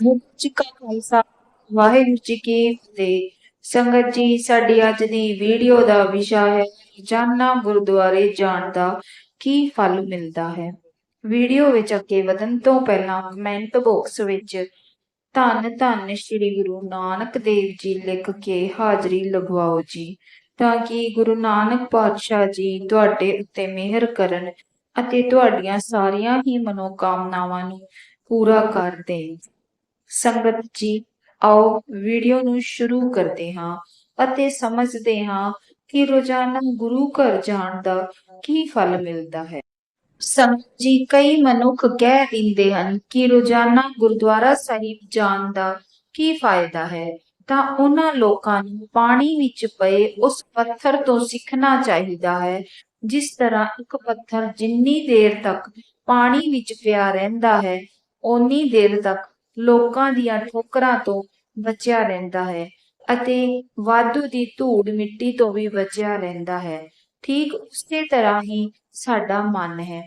ਵਾਹਿਗੁਰੂ ਜੀ ਕਾ ਖਾਲਸਾ, ਵਾਹਿਗੁਰੂ ਜੀ ਕੀ ਫਤਿਹ। ਸੰਗਤ ਜੀ, ਸਾਡੀ ਅੱਜ ਦੀ ਵੀਡੀਓ ਦਾ ਵਿਸ਼ਾ ਹੈ ਰੋਜ਼ਾਨਾ ਗੁਰਦੁਆਰੇ ਜਾਣ ਦਾ ਕੀ ਫਲ ਮਿਲਦਾ ਹੈ। ਵੀਡੀਓ ਵਿੱਚ ਅੱਗੇ ਵਧਣ ਤੋਂ ਪਹਿਲਾਂ ਕਮੈਂਟ ਬਾਕਸ ਵਿੱਚ ਧੰਨ ਧੰਨ ਸ੍ਰੀ ਗੁਰੂ ਨਾਨਕ ਦੇਵ ਜੀ ਲਿਖ ਕੇ ਹਾਜ਼ਰੀ ਲਗਵਾਓ ਜੀ, ਤਾਂ ਕਿ ਗੁਰੂ ਨਾਨਕ ਪਾਤਸ਼ਾਹ ਜੀ ਤੁਹਾਡੇ ਉੱਤੇ ਮਿਹਰ ਕਰਨ ਅਤੇ ਤੁਹਾਡੀਆਂ ਸਾਰੀਆਂ ਹੀ ਮਨੋਕਾਮਨਾਵਾਂ ਨੂੰ ਪੂਰਾ ਕਰ ਦੇਣ। ਸੰਗਤ ਜੀ, ਆਓ ਵੀਡੀਓ ਨੂੰ ਸ਼ੁਰੂ ਕਰਦੇ ਹਾਂ ਅਤੇ ਸਮਝਦੇ ਹਾਂ ਕਿ ਰੋਜ਼ਾਨਾ ਗੁਰੂ ਘਰ ਜਾਣ ਦਾ ਕੀ ਫਲ ਮਿਲਦਾ ਹੈ। ਸੰਗਤ ਜੀ, ਕਈ ਮਨੁੱਖ ਕਹਿ ਦਿੰਦੇ ਹਨ ਕਿ ਰੋਜ਼ਾਨਾ ਗੁਰਦੁਆਰਾ ਸਾਹਿਬ ਜਾਣ ਦਾ ਕੀ ਫਾਇਦਾ ਹੈ, ਤਾਂ ਉਹਨਾਂ ਲੋਕਾਂ ਨੂੰ ਪਾਣੀ ਵਿੱਚ ਪਏ ਉਸ ਪੱਥਰ ਤੋਂ ਸਿੱਖਣਾ ਚਾਹੀਦਾ ਹੈ, ਜਿਸ ਤਰ੍ਹਾਂ ਇੱਕ ਪੱਥਰ ਜਿੰਨੀ ਦੇਰ ਤੱਕ ਪਾਣੀ ਵਿੱਚ ਪਿਆ ਰਹਿੰਦਾ ਹੈ, ਓਨੀ ਦੇਰ ਤੱਕ ਲੋਕਾਂ ਦੀਆਂ ਠੋਕਰਾਂ ਤੋਂ ਬਚਿਆ ਰਹਿੰਦਾ ਹੈ ਅਤੇ ਵਾਧੂ ਦੀ ਧੂੜ ਮਿੱਟੀ ਤੋਂ ਵੀ ਬਚਿਆ ਰਹਿੰਦਾ ਹੈ। ਠੀਕ ਉਸੇ ਤਰ੍ਹਾਂ ਹੀ ਸਾਡਾ ਮਨ ਹੈ।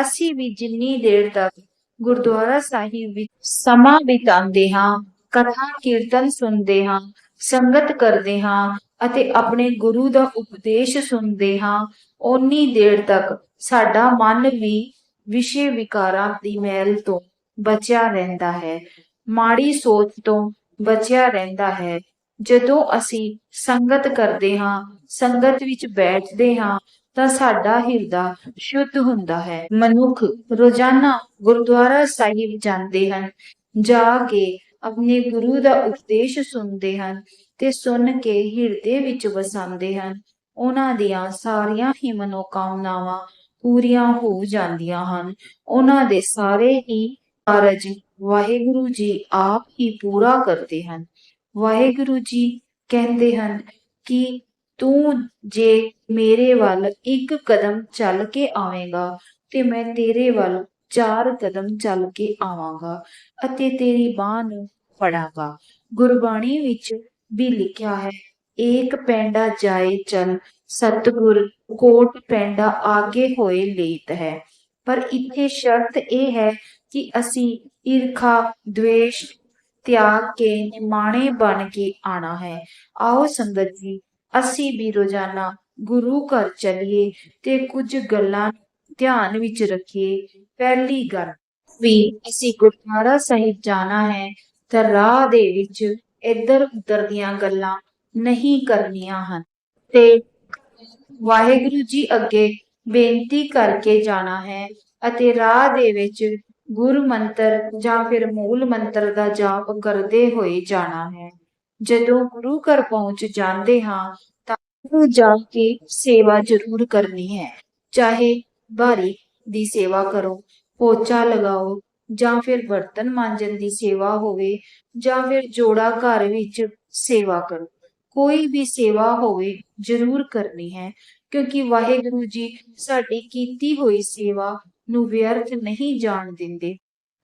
ਅਸੀਂ ਵੀ ਜਿੰਨੀ ਦੇਰ ਤੱਕ ਗੁਰਦੁਆਰਾ ਸਾਹਿਬ ਵਿੱਚ ਸਮਾਂ ਬਿਤਾਉਂਦੇ ਹਾਂ, ਕਥਾ ਕੀਰਤਨ ਸੁਣਦੇ ਹਾਂ, ਸੰਗਤ ਕਰਦੇ ਹਾਂ ਅਤੇ ਆਪਣੇ ਗੁਰੂ ਦਾ ਉਪਦੇਸ਼ ਸੁਣਦੇ ਹਾਂ, ਓਨੀ ਦੇਰ ਤੱਕ ਸਾਡਾ ਮਨ ਵੀ ਵਿਸ਼ੇ ਵਿਕਾਰਾਂ ਦੀ ਮੈਲ ਤੋਂ ਬਚਿਆ ਰਹਿੰਦਾ ਹੈ। ਮਾੜੀ ਸੋਚ ਤੋਂ ਬਚਿਆ ਰਹਿੰਦਾ ਹੈ। ਜਦੋਂ ਅਸੀਂ ਸੰਗਤ ਕਰਦੇ ਹਾਂ, ਸੰਗਤ ਵਿੱਚ ਬੈਠਦੇ ਹਾਂ, ਤਾਂ ਸਾਡਾ ਹਿਰਦਾ ਸ਼ੁੱਧ ਹੁੰਦਾ ਹੈ। ਮਨੁੱਖ ਰੋਜ਼ਾਨਾ ਗੁਰਦੁਆਰਾ ਸਾਹਿਬ ਜਾਂਦੇ ਹਨ, ਜਾ ਕੇ ਆਪਣੇ ਗੁਰੂ ਦਾ ਉਪਦੇਸ਼ ਸੁਣਦੇ ਹਨ ਤੇ ਸੁਣ ਕੇ ਹਿਰਦੇ ਵਿੱਚ ਵਸਾਉਂਦੇ ਹਨ। ਉਹਨਾਂ ਦੀਆਂ ਸਾਰੀਆਂ ਹੀ ਮਨੋਕਾਮਨਾਵਾਂ ਪੂਰੀਆਂ ਹੋ ਜਾਂਦੀਆਂ ਹਨ। ਉਹਨਾਂ ਦੇ ਸਾਰੇ ਹੀ ਕਾਰਜ ਵਾਹਿਗੁਰੂ ਜੀ ਆਪ ਹੀ ਪੂਰਾ ਕਰਦੇ ਹਨ। ਵਾਹਿਗੁਰੂ ਜੀ ਕਹਿੰਦੇ ਹਨ ਕਿ ਤੂੰ ਜੇ ਮੇਰੇ ਵੱਲ ਇੱਕ ਕਦਮ ਚੱਲ ਕੇ ਆਵੇਂਗਾ ਤੇ ਮੈਂ ਤੇਰੇ ਵੱਲ ਚਾਰ ਕਦਮ ਚੱਲ ਕੇ ਆਵਾਂਗਾ ਅਤੇ ਤੇਰੀ ਬਾਹ ਨੂੰ ਫੜਾਂਗਾ। ਗੁਰਬਾਣੀ ਵਿੱਚ ਵੀ ਲਿਖਿਆ ਹੈ, ਏਕ ਪੈਂਡਾ ਜਾਏ ਚਲ, ਸਤਗੁਰ ਕੋਟ ਪੈਂਡਾ ਆਗੇ ਹੋਏ ਲੇਤ ਹੈ। ਪਰ ਇੱਥੇ ਸ਼ਰਤ ਇਹ ਹੈ ਕਿ ਅਸੀਂ ਈਰਖਾ द्वेष ਤਿਆਗ ਕੇ ਨਿਮਾਣੇ ਬਣ ਕੇ ਆਣਾ ਹੈ ਆਓ ਸੰਗਤ ਜੀ ਅਸੀਂ ਵੀ ਰੋਜ਼ਾਨਾ ਗੁਰੂ ਘਰ ਚੱਲੀਏ ਤੇ ਕੁਝ ਗੱਲਾਂ ਧਿਆਨ ਵਿੱਚ ਰੱਖੀਏ ਪਹਿਲੀ ਗੱਲ ਵੀ ਅਸੀਂ ਗੁਰਦੁਆਰਾ ਸਾਹਿਬ ਜਾਣਾ ਹੈ ਤਾਂ ਰਾਹ ਦੇ ਵਿੱਚ ਇੱਧਰ ਉੱਧਰ ਦੀਆਂ ਗੱਲਾਂ ਨਹੀਂ ਕਰਨੀਆਂ ਹਨ ਤੇ ਵਾਹਿਗੁਰੂ ਜੀ ਅੱਗੇ ਬੇਨਤੀ ਕਰਕੇ ਜਾਣਾ ਹੈ ਅਤੇ ਰਾਹ ਦੇ ਵਿੱਚ ਗੁਰ ਮੰਤਰ ਜਾਂ ਫਿਰ ਮੂਲ ਮੰਤਰ ਦਾ ਜਾਪ ਕਰਦੇ ਹੋਏ ਜਾਣਾ ਹੈ। ਜਦੋਂ ਗੁਰੂ ਘਰ ਪਹੁੰਚ ਜਾਂਦੇ ਹਾਂ ਤਾਂ ਉਹ ਜਾ ਕੇ ਸੇਵਾ ਜ਼ਰੂਰ ਕਰਨੀ ਹੈ। ਚਾਹੇ ਬਾਰੀ ਦੀ ਸੇਵਾ ਕਰੋ, ਪੋਚਾ ਲਗਾਓ ਜਾਂ ਫਿਰ ਬਰਤਨ ਮਾਂਜਣ ਦੀ ਸੇਵਾ ਹੋਵੇ ਜਾਂ ਫਿਰ ਜੋੜਾ ਘਰ ਵਿੱਚ ਸੇਵਾ ਕਰੋ। ਕੋਈ ਵੀ ਸੇਵਾ ਹੋਵੇ ਜ਼ਰੂਰ ਕਰਨੀ ਹੈ ਕਿਉਂਕਿ ਵਾਹਿਗੁਰੂ ਜੀ ਸਾਡੀ ਕੀਤੀ ਹੋਈ ਸੇਵਾ ਨੂੰ ਵਿਅਰਥ ਨਹੀਂ ਜਾਣ ਦਿੰਦੇ।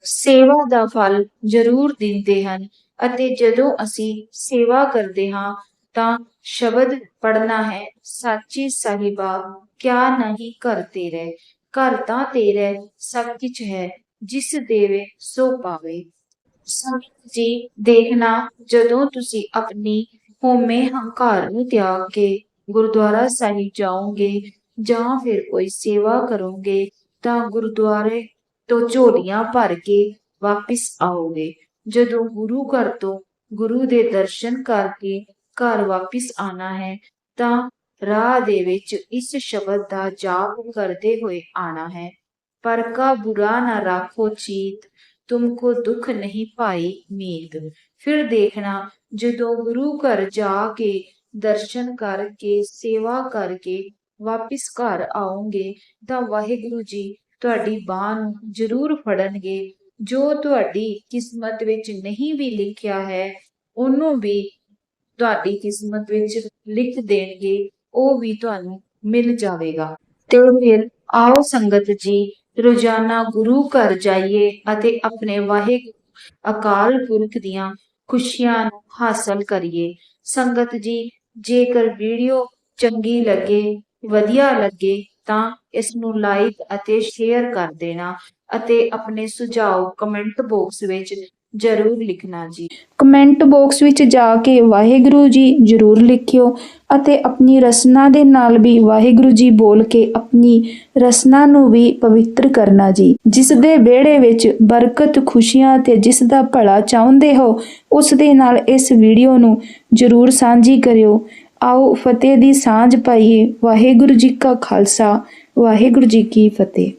ਸੇਵਾ ਦਾ ਫਲ ਜ਼ਰੂਰ ਦਿੰਦੇ ਹਨ ਅਤੇ ਜਦੋਂ ਅਸੀਂ ਸੇਵਾ ਕਰਦੇ ਹਾਂ ਤਾਂ ਸ਼ਬਦ ਪੜਨਾ ਹੈ, ਸਾਚੀ ਸਾਹਿਬਾ, ਕਿਆ ਨਹੀਂ ਕਰਤੇ ਰਹਿ ਘਰ ਤਾਂ ਤੇਰੇ ਸਭ ਕੁਝ ਹੈ, ਜਿਸ ਦੇਵੇ ਸੋ ਪਾਵੇ। ਸੰਗਤ ਜੀ, ਦੇਖਣਾ, ਜਦੋਂ ਤੁਸੀਂ ਆਪਣੀ ਹੋਮੇ ਹੰਕਾਰ ਨੂੰ ਤਿਆਗ ਕੇ ਗੁਰਦੁਆਰਾ ਸਾਹਿਬ ਜਾਓਗੇ ਜਾਂ ਫਿਰ ਕੋਈ ਸੇਵਾ ਕਰੋਗੇ ਤਾਂ ਗੁਰਦੁਆਰੇ ਤੋਂ ਝੋਲੀਆਂ ਭਰ ਕੇ ਵਾਪਿਸ ਆਓਗੇ। ਜਦੋਂ ਗੁਰੂ ਘਰ ਤੋਂ ਗੁਰੂ ਦੇ ਦਰਸ਼ਨ ਕਰਕੇ ਘਰ ਵਾਪਿਸ ਆਣਾ ਹੈ, ਤਾਂ ਰਾਹ ਦੇ ਵਿੱਚ ਇਸ ਸ਼ਬਦ ਦਾ ਜਾਪ ਕਰਦੇ ਹੋਏ ਆਣਾ ਹੈ। ਪਰ ਕਾ ਬੁਰਾ ਨਾ ਰੱਖੋ ਚੀਤ ਤੁਮਕੋ ਦੁੱਖ ਨਹੀਂ ਪਾਈ ਮੀਤ। ਫਿਰ ਦੇਖਣਾ, ਜਦੋਂ ਗੁਰੂ ਘਰ ਜਾ ਕੇ ਦਰਸ਼ਨ ਕਰਕੇ, ਸੇਵਾ ਕਰਕੇ ਵਾਪਿਸ ਘਰ ਆਓਗੇ ਤਾਂ ਵਾਹਿਗੁਰੂ ਜੀ ਤੁਹਾਡੀ ਬਾਹ ਨੂੰ ਜ਼ਰੂਰ ਫੜਨਗੇ। ਜੋ ਤੁਹਾਡੀ ਕਿਸਮਤ ਵਿੱਚ ਨਹੀਂ ਵੀ ਲਿਖਿਆ ਹੈ, ਉਹਨੂੰ ਵੀ ਤੁਹਾਡੀ ਕਿਸਮਤ ਵਿੱਚ ਲਿਖ ਦੇਣਗੇ, ਉਹ ਵੀ ਤੁਹਾਨੂੰ ਮਿਲ ਜਾਵੇਗਾ। ਤੇ ਫਿਰ ਆਓ ਸੰਗਤ ਜੀ, ਰੋਜ਼ਾਨਾ ਗੁਰੂ ਘਰ ਜਾਈਏ ਅਤੇ ਆਪਣੇ ਵਾਹਿਗੁਰੂ ਅਕਾਲ ਪੁਰਖ ਦੀਆਂ ਖੁਸ਼ੀਆਂ ਨੂੰ ਹਾਸਲ ਕਰੀਏ। ਸੰਗਤ ਜੀ, ਜੇਕਰ ਵੀਡੀਓ ਚੰਗੀ ਲੱਗੇ ਵਧੀਆ ਲੱਗੇ ਤਾਂ ਇਸ ਨੂੰ ਲਾਈਕ ਅਤੇ ਸ਼ੇਅਰ ਕਰ ਦੇਣਾ ਅਤੇ ਆਪਣੇ ਸੁਝਾਅ ਕਮੈਂਟ ਬਾਕਸ ਵਿੱਚ ਜ਼ਰੂਰ ਲਿਖਣਾ ਜੀ। ਕਮੈਂਟ ਬਾਕਸ ਵਿੱਚ ਜਾ ਕੇ ਵਾਹਿਗੁਰੂ ਜੀ ਜ਼ਰੂਰ ਲਿਖਿਓ ਅਤੇ ਆਪਣੀ ਰਸਨਾ ਦੇ ਨਾਲ ਵੀ ਵਾਹਿਗੁਰੂ ਜੀ ਬੋਲ ਕੇ ਆਪਣੀ ਰਸਨਾ ਨੂੰ ਵੀ ਪਵਿੱਤਰ ਕਰਨਾ ਜੀ। ਜਿਸ ਦੇ ਵਿਹੜੇ ਵਿੱਚ ਬਰਕਤ, ਖੁਸ਼ੀਆਂ ਤੇ ਜਿਸ ਦਾ ਭਲਾ ਚਾਹੁੰਦੇ ਹੋ, ਉਸ ਦੇ ਨਾਲ ਇਸ ਵੀਡੀਓ ਨੂੰ ਜ਼ਰੂਰ ਸਾਂਝੀ ਕਰਿਓ। ਆਓ ਫਤਿਹ ਦੀ ਸਾਂਝ ਪਾਈਏ। ਵਾਹਿਗੁਰੂ ਜੀ ਕਾ ਖਾਲਸਾ ਵਾਹਿਗੁਰੂ ਜੀ ਕੀ ਫਤਿਹ।